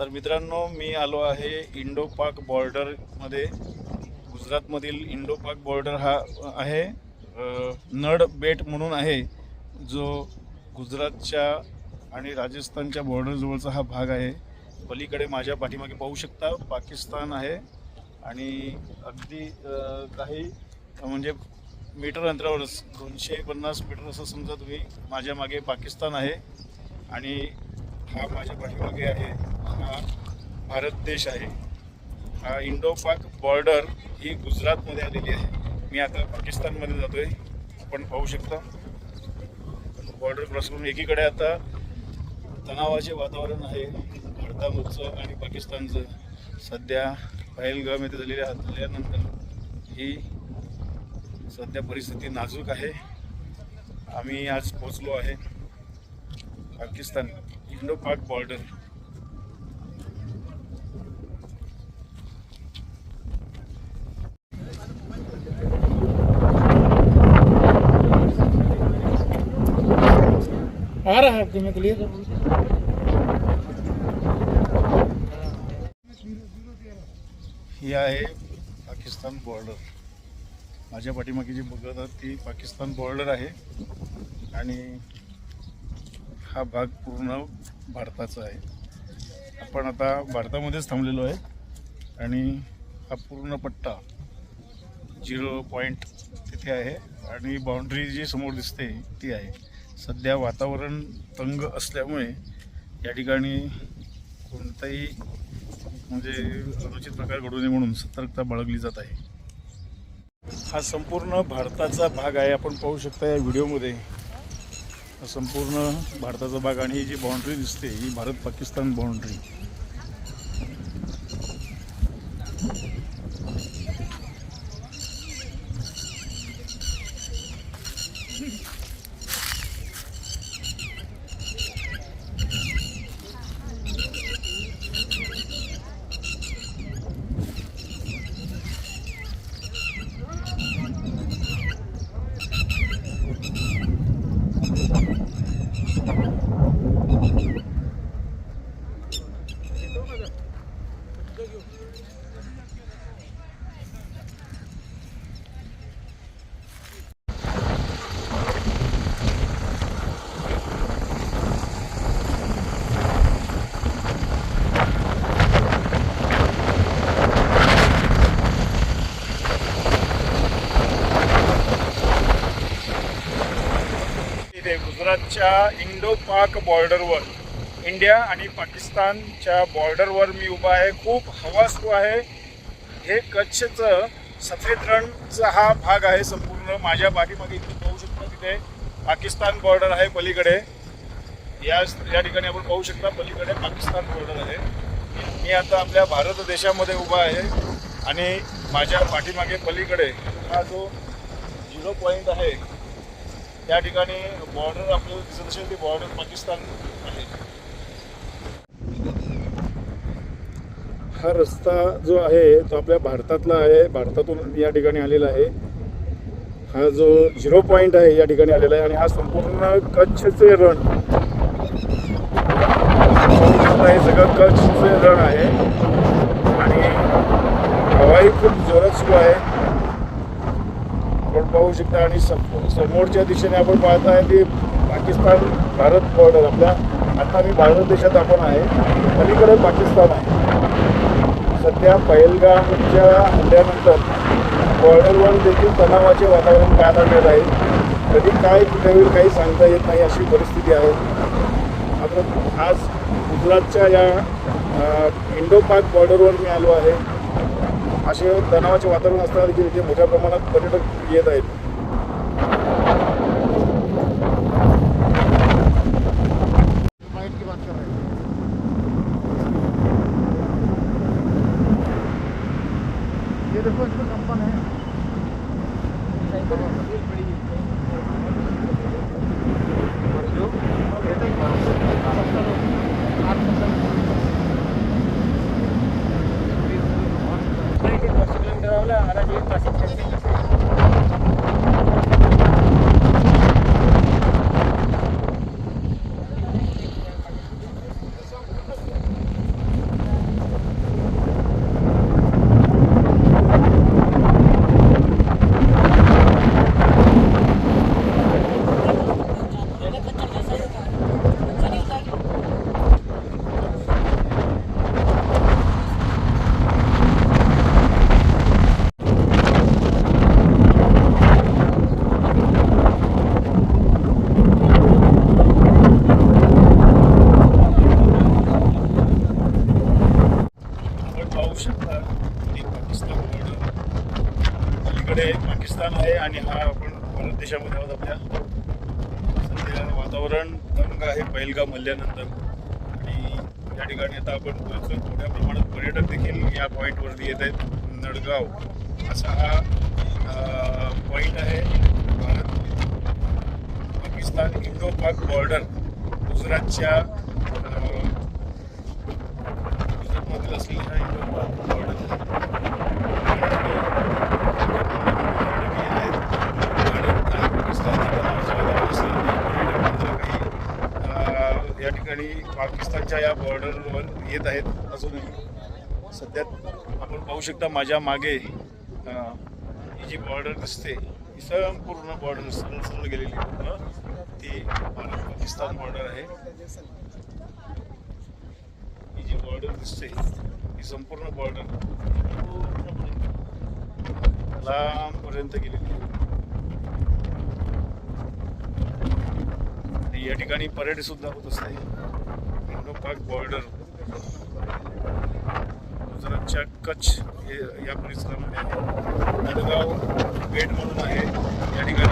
तर मित्रांनो मी आलो आहे इंडो पाक बॉर्डरमध्ये गुजरातमधील इंडो पाक बॉर्डर हा आहे. नड बेट म्हणून आहे जो गुजरातच्या आणि राजस्थानच्या बॉर्डरजवळचा हा भाग आहे. पलीकडे माझ्या पाठीमागे पाहू शकता पाकिस्तान आहे. आणि अगदी काही म्हणजे मीटर अंतरावरच दोनशे पन्नास मीटर असं समजा तुम्ही माझ्या मागे पाकिस्तान आहे. आणि हा माझ्या पाठीमागे आहे. भारत देश आहे. हा इंडो पाक बॉर्डर ही गुजरातमध्ये आलेली आहे. मी आता पाकिस्तानमध्ये जातो आहे आपण पाहू शकता. बॉर्डर क्रॉस करून एकीकडे आता तणावाचे वातावरण आहे. भारतामधचं आणि पाकिस्तानचं. सध्या पहिलगाम येथे झालेल्या हल्ल्यानंतर ही सध्या परिस्थिती नाजूक आहे. आम्ही आज पोचलो आहे पाकिस्तान इंडो पाक बॉर्डर. आ रहा है आपके क्लियर ही आहे पाकिस्तान बॉर्डर माझ्या पाठीमागे जी बघत आहात ती पाकिस्तान बॉर्डर आहे. आणि हा भाग पूर्ण भारताचा आहे. आपण आता भारतामध्येच थांबलेलो आहे. आणि हा पूर्ण पट्टा झिरो पॉईंट तिथे आहे. आणि बाउंड्री जी समोर दिसते ती आहे. सध्या वातावरण तंग असल्यामुळे या ठिकाणी कोणताही म्हणजे अनुचित प्रकार घडू नये म्हणून सतर्कता बाळगली जात आहे. हा संपूर्ण भारताचा भाग आहे. आपण पाहू शकता या व्हिडिओमध्ये. संपूर्ण भारताचा भाग आणि ही जी बाउंड्री दिसते ही भारत पाकिस्तान बाउंड्री इथे गुजरातच्या इंडो पाक बॉर्डरवर इंडिया आणि पाकिस्तानच्या बॉर्डरवर मी उभा आहे. खूप हवा सुरू आहे. हे कच्छचं सफेद रणचा हा भाग आहे संपूर्ण. माझ्या पाठीमागे इथे पाहू शकता तिथे पाकिस्तान बॉर्डर आहे पलीकडे. या या ठिकाणी आपण पाहू शकता पलीकडे पाकिस्तान बॉर्डर आहे. मी आता आपल्या भारत देशामध्ये उभा आहे आणि माझ्या पाठीमागे पलीकडे हा जो झिरो पॉईंट आहे त्या ठिकाणी बॉर्डर आपल्याला दिसत असेल ती बॉर्डर पाकिस्तान आहे. हा रस्ता जो आहे तो आपल्या भारतातला आहे. भारतातून या ठिकाणी आलेला आहे. हा जो झिरो पॉईंट आहे या ठिकाणी आलेला आहे. आणि हा संपूर्ण कच्छचे रण. हे सगळं कच्छचे रण आहे. आणि हवाही खूप जोरात सुरू आहे. आपण पाहू शकता आणि सम- समोरच्या दिशेने आपण पाहत आहे ते पाकिस्तान भारत बॉर्डर आपल्या आता मी भारत देशात आपण आहे. पलीकडे पाकिस्तान आहे. सध्या पहलगामच्या हल्ल्यानंतर बॉर्डरवर देखील तणावाचे वातावरण काय मिळत आहे. कधी काय कुठे होईल काही सांगता येत नाही अशी परिस्थिती आहे. मात्र आज गुजरातच्या या इंडो पाक बॉर्डरवर मी आलो आहे. असे तणावाचे वातावरण असताना देखील इथे मोठ्या प्रमाणात पर्यटक येत आहेत. की बात ये देखो इसमें कंपन है। habla, ahora sí, वातावरण दंग आहे पहिलगाव मल्ल्यानंतर आणि या ठिकाणी आता आपण पोहोचलो थोड्या प्रमाणात पर्यटक देखील या पॉईंटवरती येत आहेत. नडगाव असा हा पॉईंट आहे. भारत पाकिस्तान इंडो पाक बॉर्डर गुजरातच्या गुजरातमधील असलेला इंडो पाक बॉर्डर ठिकाणी पाकिस्तानच्या या बॉर्डरवर येत आहेत अजूनही. सध्या आपण पाहू शकता माझ्या मागे ही जी बॉर्डर दिसते ही संपूर्ण बॉर्डर सरळ गेलेली पूर्ण ती भारत पाकिस्तान बॉर्डर आहे. ही जी बॉर्डर दिसते ही संपूर्ण बॉर्डर लांबपर्यंत गेलेली आहे. आणि या ठिकाणी परेड सुद्धा होत असते. पाक बॉर्डर गुजरातच्या कच्छ हे या परिसरामध्ये आहे. नडगाव गेट म्हणून आहे. या ठिकाणी